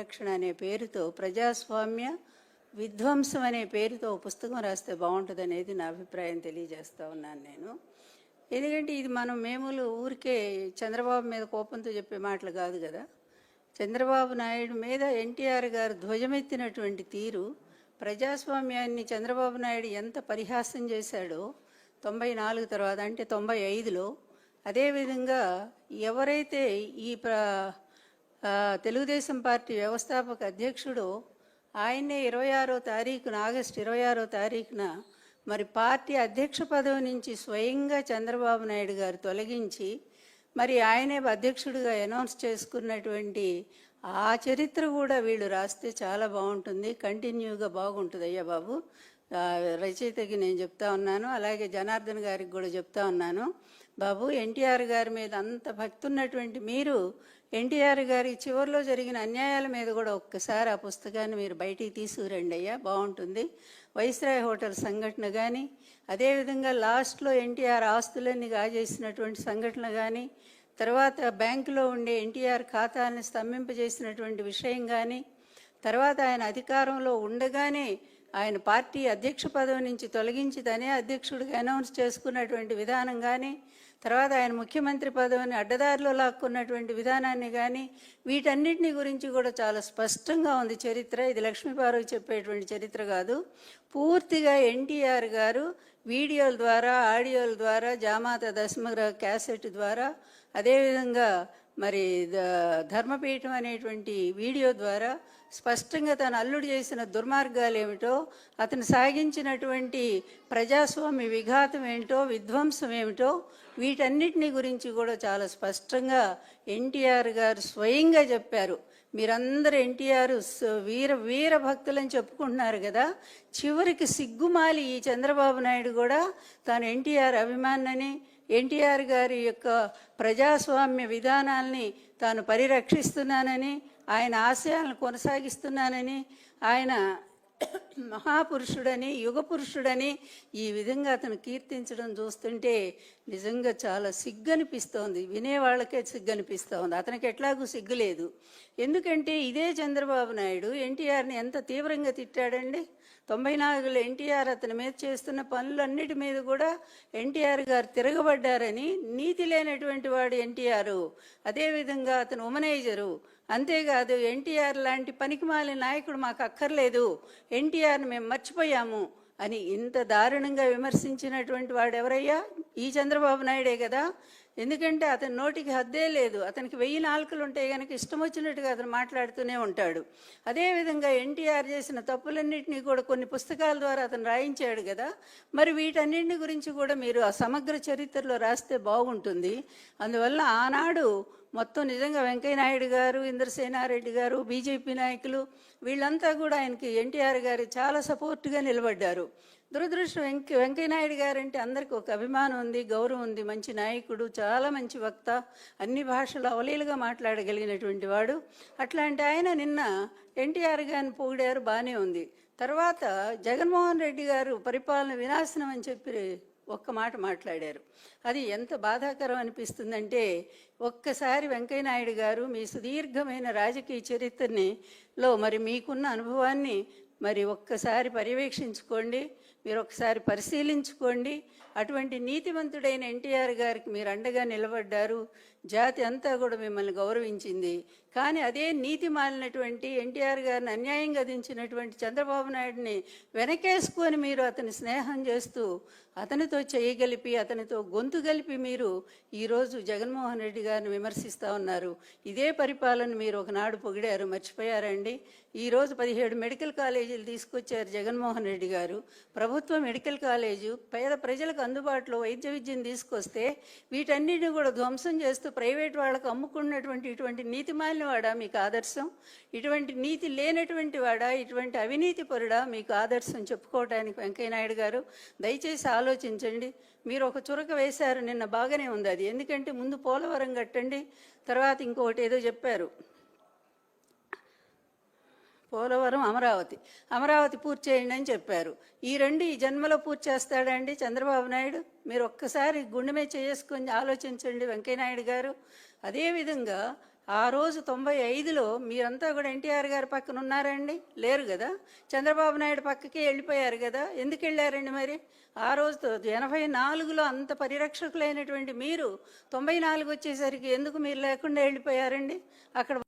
రక్షణ అనే పేరుతో ప్రజాస్వామ్య విధ్వంసం అనే పేరుతో పుస్తకం రాస్తే బాగుంటుంది అనేది నా అభిప్రాయం తెలియజేస్తూ ఉన్నాను నేను. ఎందుకంటే ఇది మనం మేములు ఊరికే చంద్రబాబు మీద కోపంతో చెప్పే మాటలు కాదు కదా. చంద్రబాబు నాయుడు మీద ఎన్టీఆర్ గారు ధ్వజమెత్తినటువంటి తీరు ప్రజాస్వామ్యాన్ని చంద్రబాబు నాయుడు ఎంత పరిహాసం చేశాడో తొంభై నాలుగు తర్వాత అంటే తొంభై ఐదులో అదేవిధంగా ఎవరైతే ఈ ప్ర తెలుగుదేశం పార్టీ వ్యవస్థాపక అధ్యక్షుడు ఆయన్నే ఇరవై ఆరో తారీఖున ఆగస్టు ఇరవై ఆరో తారీఖున మరి పార్టీ అధ్యక్ష పదవి నుంచి స్వయంగా చంద్రబాబు నాయుడు గారు తొలగించి మరి ఆయనే అధ్యక్షుడిగా అనౌన్స్ చేసుకున్నటువంటి ఆ చరిత్ర కూడా వీళ్ళు రాస్తే చాలా బాగుంటుంది. కంటిన్యూగా బాగుంటుంది అయ్యా బాబు. రచయితకి నేను చెప్తా ఉన్నాను. అలాగే జనార్దన్ గారికి కూడా చెప్తా ఉన్నాను. బాబు ఎన్టీఆర్ గారి మీద అంత భక్తి ఉన్నటువంటి మీరు ఎన్టీఆర్ గారి చివరిలో జరిగిన అన్యాయాల మీద కూడా ఒక్కసారి ఆ పుస్తకాన్ని మీరు బయటికి తీసుకురండి అయ్యా బాగుంటుంది. వైస్రాయ్ హోటల్ సంఘటన కానీ అదేవిధంగా లాస్ట్లో ఎన్టీఆర్ ఆస్తులన్నీ గాజేసినటువంటి సంఘటన కానీ తర్వాత బ్యాంకులో ఉండే ఎన్టీఆర్ ఖాతాని స్తంభింపజేసినటువంటి విషయం కానీ తర్వాత ఆయన అధికారంలో ఉండగానే ఆయన పార్టీ అధ్యక్ష పదవి నుంచి తొలగించి తనే అధ్యక్షుడిగా అనౌన్స్ చేసుకున్నటువంటి విధానం కానీ తర్వాత ఆయన ముఖ్యమంత్రి పదవిని అడ్డదారిలో లాక్కున్నటువంటి విధానాన్ని కానీ వీటన్నిటిని గురించి కూడా చాలా స్పష్టంగా ఉంది చరిత్ర. ఇది లక్ష్మీపార్వతి చెప్పేటువంటి చరిత్ర కాదు. పూర్తిగా ఎన్టీఆర్ గారు వీడియోల ద్వారా ఆడియోల ద్వారా జామాత దశమగ్ర క్యాసెట్ ద్వారా అదేవిధంగా మరి ధర్మపీఠం అనేటువంటి వీడియో ద్వారా స్పష్టంగా తను అల్లుడు చేసిన దుర్మార్గాలు ఏమిటో అతను సాగించినటువంటి ప్రజాస్వామ్య విఘాతం ఏమిటో విధ్వంసం ఏమిటో వీటన్నిటిని గురించి కూడా చాలా స్పష్టంగా ఎన్టీఆర్ గారు స్వయంగా చెప్పారు. మీరందరూ ఎన్టీఆర్ వీర వీర భక్తులని చెప్పుకుంటున్నారు కదా. చివరికి సిగ్గుమాలి ఈ చంద్రబాబు నాయుడు కూడా తాను ఎన్టీఆర్ అభిమానని ఎన్టీఆర్ గారి యొక్క ప్రజాస్వామ్య విధానాల్ని తాను పరిరక్షిస్తున్నానని ఆయన ఆశయాలను కొనసాగిస్తున్నానని ఆయన మహాపురుషుడని యుగ పురుషుడని ఈ విధంగా అతను కీర్తించడం చూస్తుంటే నిజంగా చాలా సిగ్గు అనిపిస్తోంది వినేవాళ్ళకే సిగ్గు అనిపిస్తోంది అతనికి ఎట్లాగూ సిగ్గు లేదు. ఎందుకంటే ఇదే చంద్రబాబు నాయుడు ఎన్టీఆర్ని ఎంత తీవ్రంగా తిట్టాడండి. తొంభై నాలుగులో ఎన్టీఆర్ అతని మీద చేస్తున్న పనులన్నిటి మీద కూడా ఎన్టీఆర్ గారు తిరగబడ్డారని నీతి లేనటువంటి వాడు ఎన్టీఆర్. అదేవిధంగా అతను ఉమనైజరు. అంతేకాదు ఎన్టీఆర్ లాంటి పనికిమాలిన నాయకుడు మాకు అక్కర్లేదు. ఎన్టీఆర్ని మేము మర్చిపోయాము అని ఇంత దారుణంగా విమర్శించినటువంటి వాడు ఎవరయ్యా ఈ చంద్రబాబు నాయుడే కదా. ఎందుకంటే అతని నోటికి హద్దే లేదు. అతనికి వెయ్యి నాలుకలు ఉంటే కనుక ఇష్టం వచ్చినట్టుగా అతను మాట్లాడుతూనే ఉంటాడు. అదేవిధంగా ఎన్టీఆర్ చేసిన తప్పులన్నింటినీ కూడా కొన్ని పుస్తకాల ద్వారా అతను రాయించాడు కదా. మరి వీటన్నింటిని గురించి కూడా మీరు ఆ సమగ్ర చరిత్రలో రాస్తే బాగుంటుంది. అందువల్ల ఆనాడు మొత్తం నిజంగా వెంకయ్యనాయుడు గారు ఇంద్రసేనారెడ్డి గారు బీజేపీ నాయకులు వీళ్ళంతా కూడా ఆయనకి ఎన్టీఆర్ గారు చాలా సపోర్ట్గా నిలబడ్డారు. దురదృష్టం వెంక వెంకయ్యనాయుడు నాయుడు గారంటే అందరికీ ఒక అభిమానం ఉంది గౌరవం ఉంది మంచి నాయకుడు చాలా మంచి వక్త అన్ని భాషలు అవలీలుగా మాట్లాడగలిగినటువంటి వాడు. అట్లాంటి ఆయన నిన్న ఎన్టీఆర్ గారిని పొగిడారు బాగానే ఉంది. తర్వాత జగన్మోహన్ రెడ్డి గారు పరిపాలన వినాశనం అని చెప్పి ఒక్క మాట మాట్లాడారు. అది ఎంత బాధాకరం అనిపిస్తుందంటే ఒక్కసారి వెంకయ్యనాయుడు గారు మీ సుదీర్ఘమైన రాజకీయ చరిత్రని లో మరి మీకున్న అనుభవాన్ని మరి ఒక్కసారి పర్యవేక్షించుకోండి మీరు ఒకసారి పరిశీలించుకోండి. అటువంటి నీతివంతుడైన ఎన్టీఆర్ గారికి మీరు అండగా నిలబడ్డారు. జాతి అంతా కూడా మిమ్మల్ని గౌరవించింది. కానీ అదే నీతి మాలినటువంటి ఎన్టీఆర్ గారిని అన్యాయంగా దించినటువంటి చంద్రబాబు నాయుడిని వెనకేసుకొని మీరు అతని స్నేహం చేస్తూ అతనితో చేయగలిపి అతనితో గొంతు కలిపి మీరు ఈరోజు జగన్మోహన్ రెడ్డి గారిని విమర్శిస్తూ ఉన్నారు. ఇదే పరిపాలన మీరు ఒకనాడు పొగిడారు మర్చిపోయారండి. ఈరోజు పదిహేడు మెడికల్ కాలేజీలు తీసుకొచ్చారు జగన్మోహన్ రెడ్డి గారు. ప్రభుత్వ మెడికల్ కాలేజు పేద ప్రజలకు అందుబాటులో వైద్య విద్యను తీసుకొస్తే వీటన్నిటిని కూడా ధ్వంసం చేస్తూ ప్రైవేట్ వాళ్ళకు అమ్ముకున్నటువంటి ఇటువంటి నీతి వాడా మీకు ఆదర్శం? ఇటువంటి నీతి లేనటువంటి వాడా? ఇటువంటి అవినీతి పరుడా మీకు ఆదర్శం చెప్పుకోవడానికి వెంకయ్యనాయుడు గారు? దయచేసి ఆలోచించండి. మీరు ఒక చురక వేశారు నిన్న బాగానే ఉంది అది. ఎందుకంటే ముందు పోలవరం కట్టండి తర్వాత ఇంకొకటి ఏదో చెప్పారు. పోలవరం అమరావతి. అమరావతి పూర్తి చేయండి అని చెప్పారు. ఈ రెండు ఈ జన్మలో పూర్తి చేస్తాడండి చంద్రబాబు నాయుడు? మీరు ఒక్కసారి గుండెమే చేసుకొని ఆలోచించండి వెంకయ్యనాయుడు గారు. అదేవిధంగా ఆ రోజు తొంభై ఐదులో మీరంతా కూడా ఎన్టీఆర్ గారి పక్కన ఉన్నారండి? లేరు కదా? చంద్రబాబు నాయుడు పక్కకే వెళ్ళిపోయారు కదా? ఎందుకు వెళ్ళారండి మరి? ఆ రోజు ఎనభై నాలుగులో అంత పరిరక్షకులైనటువంటి మీరు తొంభై నాలుగు వచ్చేసరికి ఎందుకు మీరు లేకుండా వెళ్ళిపోయారండి? అక్కడ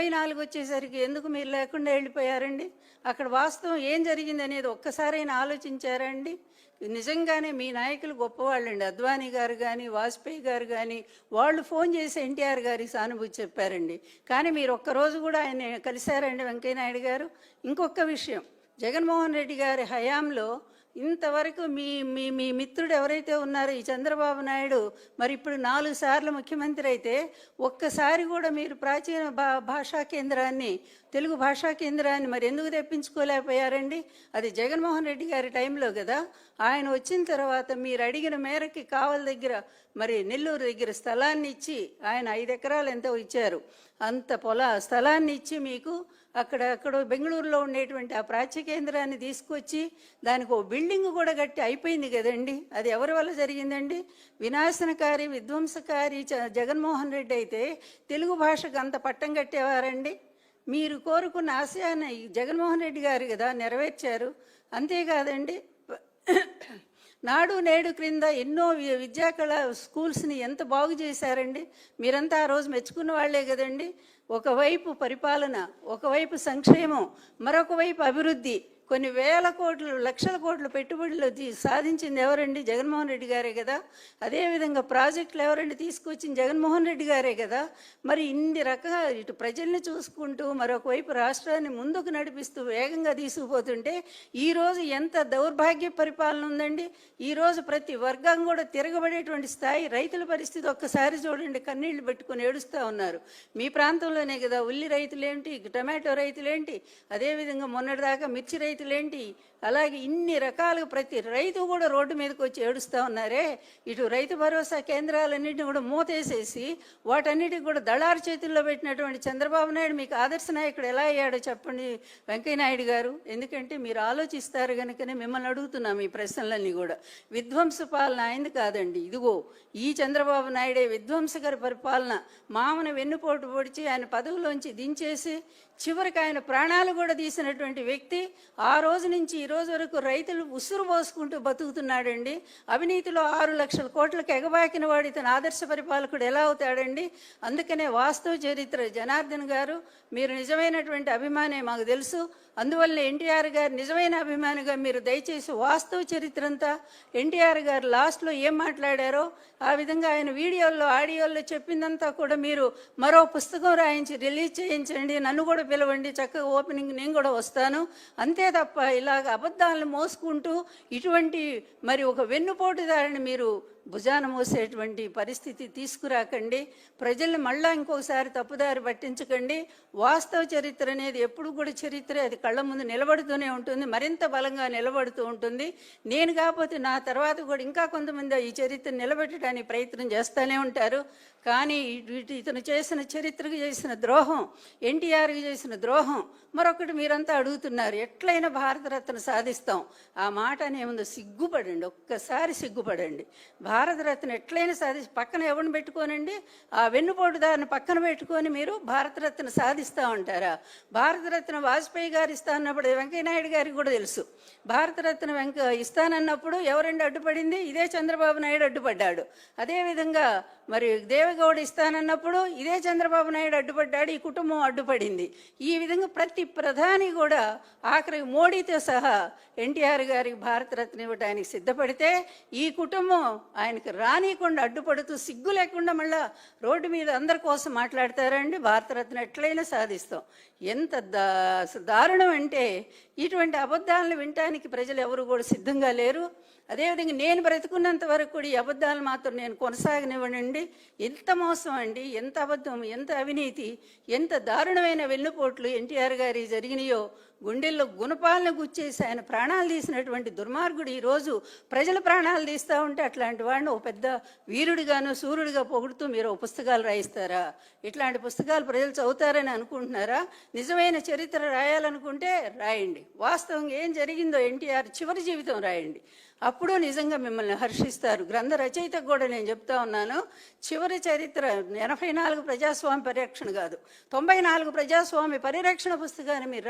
ముప్పై నాలుగు వచ్చేసరికి ఎందుకు మీరు లేకుండా వెళ్ళిపోయారండి? అక్కడ వాస్తవం ఏం జరిగింది అనేది ఒక్కసారైనా ఆలోచించారండి? నిజంగానే మీ నాయకులు గొప్పవాళ్ళండి. అద్వానీ గారు కానీ వాజ్పేయి గారు కానీ వాళ్ళు ఫోన్ చేసి ఎన్టీఆర్ గారికి సానుభూతి చెప్పారండి. కానీ మీరు ఒక్కరోజు కూడా ఆయన కలిశారండి వెంకయ్యనాయుడు గారు. ఇంకొక విషయం జగన్మోహన్ రెడ్డి గారి హయాంలో ఇంతవరకు మీ మీ మీ మిత్రుడు ఎవరైతే ఉన్నారో ఈ చంద్రబాబు నాయుడు మరి ఇప్పుడు నాలుగు సార్లు ముఖ్యమంత్రి అయితే ఒక్కసారి కూడా మీరు ప్రాచీన భా భాషా కేంద్రాన్ని తెలుగు భాషా కేంద్రాన్ని మరి ఎందుకు తెప్పించుకోలేకపోయారండి? అది జగన్మోహన్ రెడ్డి గారి టైంలో కదా. ఆయన వచ్చిన తర్వాత మీరు అడిగిన మేరకి కావల దగ్గర మరి నెల్లూరు దగ్గర స్థలాన్ని ఇచ్చి ఆయన ఐదు ఎకరాలు ఎంతో ఇచ్చారు. అంత పొల స్థలాన్ని ఇచ్చి మీకు అక్కడ అక్కడ బెంగళూరులో ఉండేటువంటి ఆ ప్రాచ్య కేంద్రాన్ని తీసుకొచ్చి దానికి ఓ బిల్డింగ్ కూడా కట్టి అయిపోయింది కదండి. అది ఎవరి వల్ల జరిగిందండి? వినాశనకారి విధ్వంసకారి జగన్మోహన్ రెడ్డి అయితే తెలుగు భాషకు అంత పట్టం కట్టేవారండి. మీరు కోరుకున్న ఆశయాన్ని జగన్మోహన్ రెడ్డి గారు కదా నెరవేర్చారు. అంతేకాదండి నాడు నేడు క్రింద ఎన్నో వి- స్కూల్స్ని ఎంత బాగు చేశారండి. మీరంతా ఆ రోజు మెచ్చుకున్న వాళ్ళే కదండి. ఒకవైపు పరిపాలన ఒకవైపు సంక్షేమం మరొక వైపు అభివృద్ధి కొన్ని వేల కోట్లు లక్షల కోట్ల పెట్టుబడులు సాధించింది ఎవరండి? జగన్మోహన్ రెడ్డి గారే కదా. అదేవిధంగా ప్రాజెక్టులు ఎవరండి తీసుకొచ్చింది? జగన్మోహన్ రెడ్డి గారే కదా. మరి ఇన్ని రకాల ఇటు ప్రజల్ని చూసుకుంటూ మరొకవైపు రాష్ట్రాన్ని ముందుకు నడిపిస్తూ వేగంగా తీసుకుపోతుంటే ఈరోజు ఎంత దౌర్భాగ్య పరిపాలన ఉందండి? ఈరోజు ప్రతి వర్గం కూడా తిరగబడేటువంటి స్థాయి రైతుల పరిస్థితి ఒక్కసారి చూడండి. కన్నీళ్ళు పెట్టుకుని ఏడుస్తూ ఉన్నారు. మీ ప్రాంతంలోనే కదా ఉల్లి రైతులేంటి టమాటో రైతులేంటి? అదేవిధంగా మొన్నటిదాకా మిర్చి రైతులేంటి? అలాగే ఇన్ని రకాలుగా ప్రతి రైతు కూడా రోడ్డు మీదకి వచ్చి ఏడుస్తూ ఉన్నారే. ఇటు రైతు భరోసా కేంద్రాలన్నింటినీ కూడా మూతేసేసి వాటన్నిటికి కూడా దళారు చేతుల్లో పెట్టినటువంటి చంద్రబాబు నాయుడు మీకు ఆదర్శ నాయకుడు ఎలా అయ్యాడో చెప్పండి వెంకయ్యనాయుడు గారు. ఎందుకంటే మీరు ఆలోచిస్తారు కనుకనే మిమ్మల్ని అడుగుతున్నాం ఈ ప్రశ్నలన్నీ కూడా. విధ్వంస పాలన అయింది కాదండి. ఇదిగో ఈ చంద్రబాబు నాయుడే విధ్వంసకర పరిపాలన మామను వెన్నుపోటు పొడిచి ఆయన పదవిలోంచి దించేసి చివరికి ఆయన ప్రాణాలు కూడా తీసినటువంటి వ్యక్తి ఆ ఆ రోజు నుంచి ఈ రోజు వరకు రైతులు ఉసురు పోసుకుంటూ బతుకుతున్నాడండి. అవినీతిలో ఆరు లక్షల కోట్లకు ఎగబాకిన వాడు ఇతను ఆదర్శ పరిపాలకుడు ఎలా అవుతాడండి? అందుకనే వాస్తవ చరిత్ర జనార్దన్ గారు మీరు నిజమైనటువంటి అభిమానే మాకు తెలుసు. అందువల్ల ఎన్టీఆర్ గారు నిజమైన అభిమానిగా మీరు దయచేసి వాస్తవ చరిత్ర అంతా ఎన్టీఆర్ గారు లాస్ట్లో ఏం మాట్లాడారో ఆ విధంగా ఆయన వీడియోల్లో ఆడియోల్లో చెప్పిందంతా కూడా మీరు మరో పుస్తకం రాయించి రిలీజ్ చేయించండి నన్ను కూడా పిలవండి చక్కగా ఓపెనింగ్ నేను కూడా వస్తాను. అంతే తప్ప ఇలాగ అబద్ధాలను మోసుకుంటూ ఇటువంటి మరి ఒక వెన్నుపోటుదారిని మీరు భుజాన మోసేటువంటి పరిస్థితి తీసుకురాకండి. ప్రజల్ని మళ్ళా ఇంకోసారి తప్పుదారి పట్టించకండి. వాస్తవ చరిత్ర అనేది ఎప్పుడు కూడా చరిత్ర. అది కళ్ళ ముందు నిలబడుతూనే ఉంటుంది. మరింత బలంగా నిలబడుతూ ఉంటుంది. నేను కాకపోతే నా తర్వాత కూడా ఇంకా కొంతమంది ఈ చరిత్ర నిలబెట్టడానికి ప్రయత్నం చేస్తూనే ఉంటారు. కానీ ఇతను చేసిన చరిత్రకు చేసిన ద్రోహం ఎన్టీఆర్కి చేసిన ద్రోహం మరొకటి మీరంతా అడుగుతున్నారు ఎట్లయినా భారతరత్న సాధిస్తాం. ఆ మాట అనేముందో సిగ్గుపడండి ఒక్కసారి సిగ్గుపడండి. భారతరత్న ఎట్లయినా సాధి పక్కన ఎవరిని పెట్టుకోనండి? ఆ వెన్నుపోటు దారిని పక్కన పెట్టుకొని మీరు భారతరత్న సాధిస్తూ ఉంటారా? భారతరత్న వాజ్పేయి గారు ఇస్తా అన్నప్పుడు వెంకయ్యనాయుడు గారికి కూడా తెలుసు. భారతరత్న వెంక ఇస్తానన్నప్పుడు ఎవరండి అడ్డుపడింది? ఇదే చంద్రబాబు నాయుడు అడ్డుపడ్డాడు. అదేవిధంగా మరి దేవగౌడ ఇస్తానన్నప్పుడు ఇదే చంద్రబాబు నాయుడు అడ్డుపడ్డాడు ఈ కుటుంబం అడ్డుపడింది. ఈ విధంగా ప్రతి ప్రధాని కూడా ఆఖరికి మోడీతో సహా ఎన్టీఆర్ గారికి భారతరత్న ఇవ్వడానికి సిద్ధపడితే ఈ కుటుంబం ఆయనకు రానియకుండా అడ్డుపడుతూ సిగ్గు లేకుండా మళ్ళా రోడ్డు మీద అందరి కోసం మాట్లాడతారండి. భారతరత్న ఎట్లయినా సాధిస్తాం. ఎంత దా దారుణం అంటే ఇటువంటి అబద్ధాలను వినటానికి ప్రజలు ఎవరు కూడా సిద్ధంగా లేరు. అదేవిధంగా నేను బ్రతుకున్నంత వరకు కూడా ఈ అబద్ధాలు మాత్రం నేను కొనసాగనివ్వనండి. ఎంత మోసం అండి ఎంత అబద్ధం ఎంత అవినీతి ఎంత దారుణమైన వెన్నుపోట్లు ఎన్టీఆర్ గారి జరిగినాయో గుండెల్లో గుణపాలను గుచ్చేసి ఆయన ప్రాణాలు తీసినటువంటి దుర్మార్గుడు ఈరోజు ప్రజల ప్రాణాలు తీస్తూ ఉంటే అట్లాంటి వాడిని ఒక పెద్ద వీరుడిగాను సూర్యుడిగా పొగుడుతూ మీరు పుస్తకాలు రాయిస్తారా? ఇట్లాంటి పుస్తకాలు ప్రజలు చదువుతారని అనుకుంటున్నారా? నిజమైన చరిత్ర రాయాలనుకుంటే రాయండి. వాస్తవంగా ఏం జరిగిందో ఎన్టీఆర్ చివరి జీవితం రాయండి. అప్పుడు నిజంగా మిమ్మల్ని హర్షిస్తారు. గ్రంథ రచయితకు కూడా నేను చెప్తా ఉన్నాను చివరి చరిత్ర ఎనభై నాలుగు ప్రజాస్వామ్య పరిరక్షణ కాదు తొంభై నాలుగు ప్రజాస్వామ్య పరిరక్షణ పుస్తకాన్ని మీరు రా-